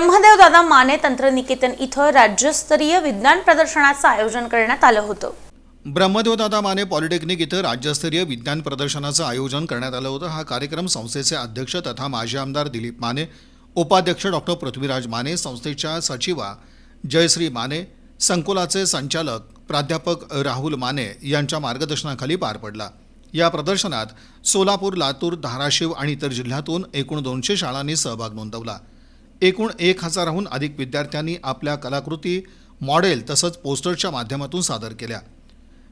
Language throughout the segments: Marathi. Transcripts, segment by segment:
ब्रह्मदेव दादा माने तंत्रनिकेतन इथं राज्यस्तरीय विज्ञान प्रदर्शनाचं आयोजन करण्यात आलं होतं. ब्रह्मदेवदादा माने पॉलिटेक्निक इथं राज्यस्तरीय विज्ञान प्रदर्शनाचं आयोजन करण्यात आलं होतं. हा कार्यक्रम संस्थेचे अध्यक्ष तथा माजी आमदार दिलीप माने उपाध्यक्ष डॉक्टर पृथ्वीराज माने संस्थेच्या सचिवा जयश्री माने संकुलाचे संचालक प्राध्यापक राहुल माने यांच्या मार्गदर्शनाखाली पार पडला. या प्रदर्शनात सोलापूर लातूर धाराशिव आणि इतर जिल्ह्यातून एकूण दोनशे शाळांनी सहभाग नोंदवला. एकूण एक हजाराहून अधिक विद्यार्थ्यांनी आपल्या कलाकृती मॉडेल तसंच पोस्टरच्या माध्यमातून सादर केल्या.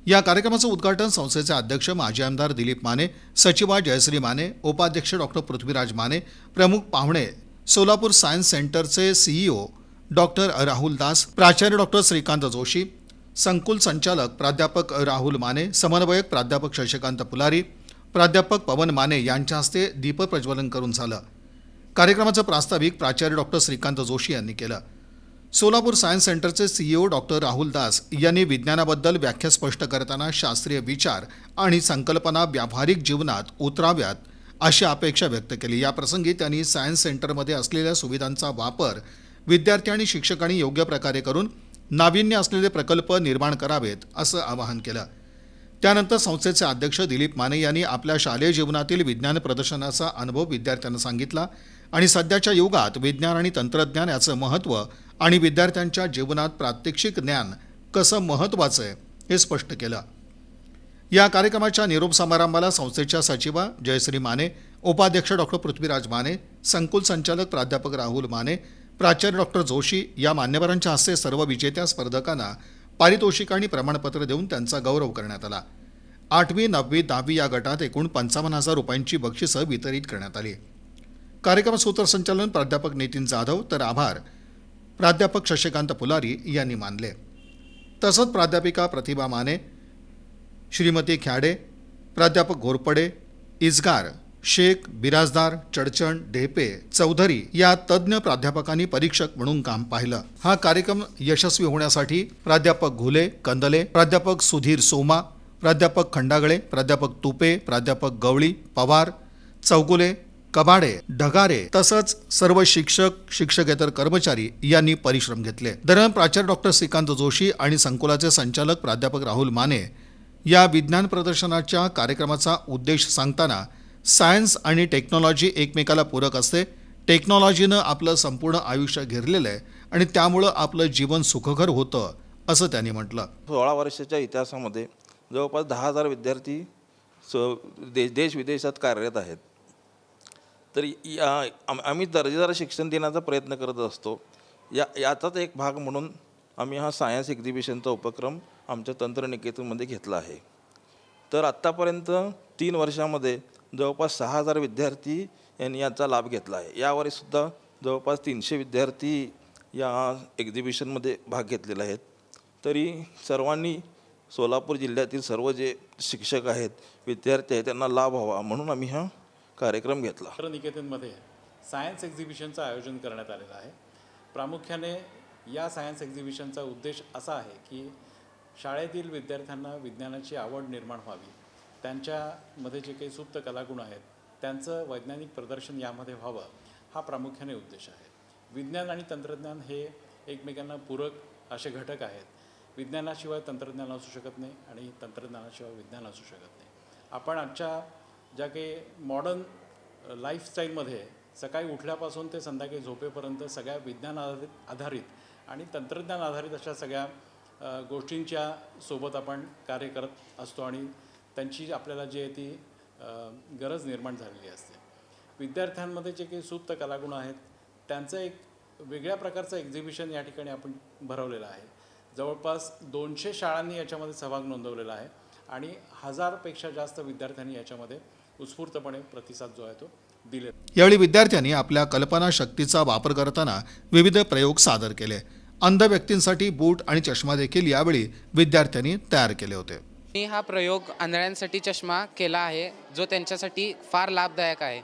या कार्यक्रमाचं उद्घाटन संस्थेचे अध्यक्ष माजी आमदार दिलीप माने सचिवा जयश्री माने उपाध्यक्ष डॉक्टर पृथ्वीराज माने प्रमुख पाहुणे सोलापूर सायन्स सेंटरचे सीईओ डॉक्टर राहुल दास प्राचार्य डॉक्टर श्रीकांत जोशी संकुल संचालक प्राध्यापक राहुल माने समन्वयक प्राध्यापक शशिकांत पुलारी प्राध्यापक पवन माने यांच्या हस्ते दीपप्रज्वलन करून झालं. कार्यक्रमाचं प्रास्ताविक प्राचार्य डॉक्टर श्रीकांत जोशी यांनी केलं. सोलापूर सायन्स सेंटरचे सीईओ डॉक्टर राहुल दास यांनी विज्ञानाबद्दल व्याख्या स्पष्ट करताना शास्त्रीय विचार आणि संकल्पना व्यावहारिक जीवनात उतराव्यात अशी अपेक्षा व्यक्त केली. या प्रसंगी त्यांनी सायन्स सेंटरमध्ये असलेल्या सुविधांचा वापर विद्यार्थी आणि शिक्षकांनी योग्य प्रकारे करून नाविन्य असलेले प्रकल्प निर्माण करावेत असं आवाहन केलं. त्यानंतर संस्थेचे अध्यक्ष दिलीप माने यांनी आपल्या शालेय जीवनातील विज्ञान प्रदर्शनाचा अनुभव विद्यार्थ्यांना सांगितला. आणि सध्याच्या युगात विज्ञान आणि तंत्रज्ञान याचं महत्त्व आणि विद्यार्थ्यांच्या जीवनात प्रात्यक्षिक ज्ञान कसं महत्त्वाचं आहे हे स्पष्ट केलं. या कार्यक्रमाच्या निरोप समारंभाला संस्थेच्या सचिवा जयश्री माने उपाध्यक्ष डॉक्टर पृथ्वीराज माने संकुल संचालक प्राध्यापक राहुल माने प्राचार्य डॉक्टर जोशी या मान्यवरांच्या हस्ते सर्व विजेत्या स्पर्धकांना पारितोषिक आणि प्रमाणपत्र देऊन त्यांचा गौरव करण्यात आला. आठवी नववी दहावी या गटात एकूण पंचावन्न हजार रुपयांची बक्षिसं वितरित करण्यात आली. कार्यक्रम सूत्रसंचालन प्राध्यापक नितीन जाधव तर आभार. प्राध्यापक शशिकांत पुलारी यांनी मानले. तसंच प्राध्यापिका प्रतिभा माने श्रीमती ख्याडे प्राध्यापक घोरपडे इजगार शेख बिराजदार चडचण ढेपे चौधरी या तज्ज्ञ प्राध्यापकांनी परीक्षक म्हणून काम पाहिलं. हा कार्यक्रम यशस्वी होण्यासाठी प्राध्यापक घुले कंदले प्राध्यापक सुधीर सोमा प्राध्यापक खंडागळे प्राध्यापक तुपे प्राध्यापक गवळी पवार चौगुले कबाडे ढगारे तसंच सर्व शिक्षक शिक्षकेतर कर्मचारी यांनी परिश्रम घेतले. दरम्यान प्राचार्य डॉक्टर श्रीकांत जोशी आणि संकुलाचे संचालक प्राध्यापक राहुल माने या विज्ञान प्रदर्शनाच्या कार्यक्रमाचा उद्देश सांगताना सायन्स आणि टेक्नॉलॉजी एकमेकाला पूरक असते. टेक्नॉलॉजीनं आपलं संपूर्ण आयुष्य घेरलेलं आहे आणि त्यामुळं आपलं जीवन सुखकर होतं असं त्यांनी म्हटलं. सोळा वर्षाच्या इतिहासामध्ये जवळपास दहा हजार विद्यार्थी स देश विदेशात कार्यरत आहेत. तर या आम्ही दर्जेदार शिक्षण देण्याचा प्रयत्न करत असतो. या याचाच एक भाग म्हणून आम्ही हा सायन्स एक्झिबिशनचा उपक्रम आमच्या तंत्रनिकेतनमध्ये घेतला आहे. तर आत्तापर्यंत तीन वर्षामध्ये जवळपास सहा हजार विद्यार्थी यांनी याचा लाभ घेतला आहे. यावरीसुद्धा जवळपास तीनशे विद्यार्थी या एक्झिबिशनमध्ये भाग घेतलेले आहेत. तरी सर्वांनी सोलापूर जिल्ह्यातील सर्व जे शिक्षक आहेत विद्यार्थी आहेत त्यांना लाभ व्हावा म्हणून आम्ही हा कार्यक्रम घेतला. निकेतनमध्ये सायन्स एक्झिबिशनचं आयोजन करण्यात आलेलं आहे. प्रामुख्याने या सायन्स एक्झिबिशनचा उद्देश असा आहे की शाळेतील विद्यार्थ्यांना विज्ञानाची आवड निर्माण व्हावी. त्यांच्यामध्ये जे काही सुप्त कलागुण आहेत त्यांचं वैज्ञानिक प्रदर्शन यामध्ये व्हावं हा प्रामुख्याने उद्देश आहे. विज्ञान आणि तंत्रज्ञान हे एकमेकांना पूरक असे घटक आहेत. विज्ञानाशिवाय तंत्रज्ञान असू शकत नाही आणि तंत्रज्ञानाशिवाय विज्ञान असू शकत नाही. आपण आजच्या ज्या काही मॉडर्न लाईफस्टाईलमध्ये सकाळी उठल्यापासून ते संध्याकाळी झोपेपर्यंत सगळ्या विज्ञान आधारित आधारित आणि तंत्रज्ञान आधारित अशा सगळ्या गोष्टींच्या सोबत आपण कार्य करत असतो आणि त्यांची आपल्याला जी आहे ती गरज निर्माण झालेली असते. विद्यार्थ्यांमध्ये जे काही सुप्त कलागुण आहेत त्यांचं एक वेगळ्या प्रकारचं एक्झिबिशन या ठिकाणी आपण भरवलेलं आहे. जवळपास दोनशे शाळांनी याच्यामध्ये सहभाग नोंदवलेला आहे आणि हजारपेक्षा जास्त विद्यार्थ्यांनी याच्यामध्ये उत्स्फूर्तपणे प्रतिसाद जो आहे तो दिले यावेळी विद्यार्थ्यांनी आपल्या कल्पना शक्तीचा वापर करताना विविध प्रयोग सादर केले. अंध व्यक्तींसाठी बूट आणि चष्मा देखील यावेळी विद्यार्थ्यांनी तयार केले होते. मी हा प्रयोग आंधळ्यांसाठी चष्मा केला आहे जो त्यांच्यासाठी फार लाभदायक आहे.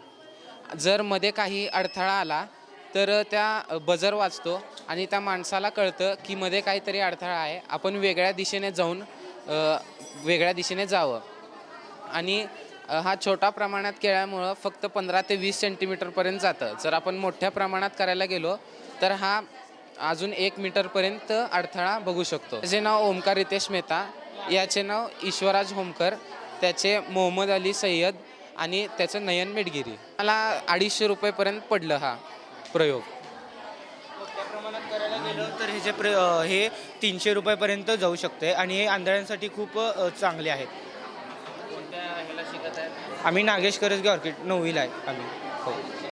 जर मध्ये काही अडथळा आला तर त्या बजर वाचतो आणि त्या माणसाला कळतं की मध्ये काहीतरी अडथळा आहे. आपण वेगळ्या दिशेने जाऊन वेगळ्या दिशेने जावं. आणि हा छोटा प्रमाणात केल्यामुळं फक्त पंधरा ते वीस सेंटीमीटरपर्यंत जातं. जर आपण मोठ्या प्रमाणात करायला गेलो तर हा अजून एक मीटरपर्यंत अडथळा बघू शकतो. त्याचे नाव ओमकार रितेश मेहता याचे नाव ईश्वराज होमकर त्याचे मोहम्मद अली सय्यद आणि त्याचं नयन मेडगिरी. मला अडीचशे रुपयेपर्यंत पडलं हा प्रयोग. मोठ्या प्रमाणात करायला गेलं तर प्र हे तीनशे रुपयापर्यंत जाऊ शकते आणि हे आंधळ्यांसाठी खूप चांगले आहेत. आम्ही नागेश करजगे ऑर्किड नववीला आहे आम्ही. हो.